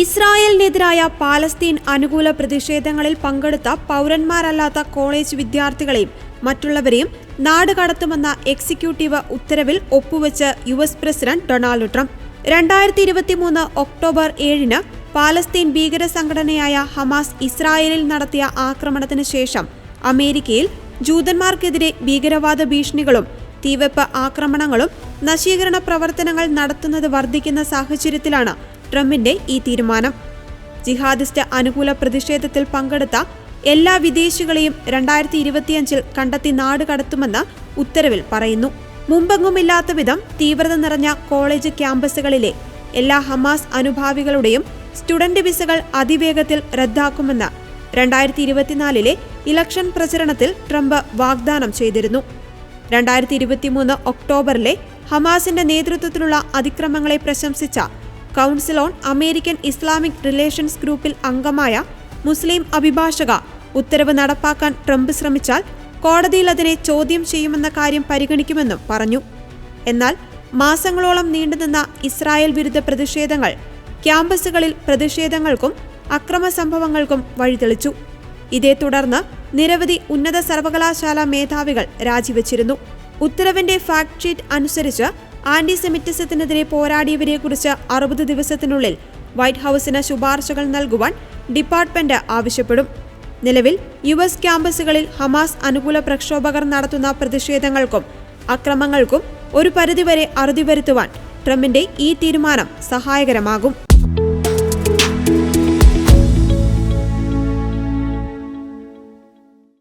ഇസ്രായേലിനെതിരായ Palestine അനുകൂല പ്രതിഷേധങ്ങളിൽ പങ്കെടുത്ത പൗരന്മാരല്ലാത്ത college വിദ്യാർത്ഥികളെയും മറ്റുള്ളവരെയും നാട് കടത്തുമെന്ന എക്സിക്യൂട്ടീവ് ഉത്തരവിൽ ഒപ്പുവെച്ച് U S president Donald Trump. രണ്ടായിരത്തി ഇരുപത്തിമൂന്ന് ഒക്ടോബർ ഏഴിന് പാലസ്തീൻ ഭീകര സംഘടനയായ ഹമാസ് ഇസ്രായേലിൽ നടത്തിയ ആക്രമണത്തിന് ശേഷം അമേരിക്കയിൽ ജൂതന്മാർക്കെതിരെ ഭീകരവാദ ഭീഷണികളും തീവെപ്പ് ആക്രമണങ്ങളും നശീകരണ പ്രവർത്തനങ്ങൾ നടത്തുന്നത് വർദ്ധിക്കുന്ന സാഹചര്യത്തിലാണ് ട്രംപിന്റെ ഈ തീരുമാനം. ജിഹാദിസ്റ്റ് അനുകൂല പ്രതിഷേധത്തിൽ പങ്കെടുത്ത എല്ലാ വിദേശികളെയും രണ്ടായിരത്തി ഇരുപത്തിയഞ്ചിൽ കണ്ടെത്തി നാട് കടത്തുമെന്ന് ഉത്തരവിൽ പറയുന്നു. മുമ്പെങ്ങുമില്ലാത്ത വിധം തീവ്രത നിറഞ്ഞ കോളേജ് ക്യാമ്പസുകളിലെ എല്ലാ ഹമാസ് അനുഭാവികളുടെയും സ്റ്റുഡന്റ് വിസകൾ അതിവേഗത്തിൽ റദ്ദാക്കുമെന്ന് രണ്ടായിരത്തി ഇരുപത്തിനാലിലെ ഇലക്ഷൻ പ്രചരണത്തിൽ ട്രംപ് വാഗ്ദാനം ചെയ്തിരുന്നു. രണ്ടായിരത്തി ഇരുപത്തിമൂന്ന് ഒക്ടോബറിലെ ഹമാസിന്റെ നേതൃത്വത്തിലുള്ള അതിക്രമങ്ങളെ പ്രശംസിച്ച council on American Islamic relations ഗ്രൂപ്പിൽ അംഗമായ മുസ്ലിം അഭിഭാഷക ഉത്തരവ് നടപ്പാക്കാൻ ട്രംപ് ശ്രമിച്ചാൽ കോടതിയിൽ അതിനെ ചോദ്യം ചെയ്യുമെന്ന കാര്യം പരിഗണിക്കുമെന്നും പറഞ്ഞു. എന്നാൽ മാസങ്ങളോളം നീണ്ടുനിന്ന ഇസ്രായേൽ വിരുദ്ധ പ്രതിഷേധങ്ങൾ ക്യാമ്പസുകളിൽ പ്രതിഷേധങ്ങൾക്കും അക്രമ സംഭവങ്ങൾക്കും വഴിതെളിച്ചു. ഇതേ തുടർന്ന് നിരവധി ഉന്നത സർവകലാശാല മേധാവികൾ രാജിവെച്ചിരുന്നു. ഉത്തരവിന്റെ ഫാക്ട് ഷീറ്റ് അനുസരിച്ച് ആന്റിസെമിറ്റിസത്തിനെതിരെ പോരാടിയവരെക്കുറിച്ച് അറുപത് ദിവസത്തിനുള്ളിൽ വൈറ്റ് ഹൌസിന് ശുപാർശകൾ നൽകുവാൻ ഡിപ്പാർട്ട്മെന്റ് ആവശ്യപ്പെടും. നിലവിൽ യു എസ് ക്യാമ്പസുകളിൽ ഹമാസ് അനുകൂല പ്രക്ഷോഭകർ നടത്തുന്ന പ്രതിഷേധങ്ങൾക്കും അക്രമങ്ങൾക്കും ഒരു പരിധിവരെ അറുതി വരുത്തുവാൻ ട്രംപിന്റെ ഈ തീരുമാനം സഹായകരമാകും.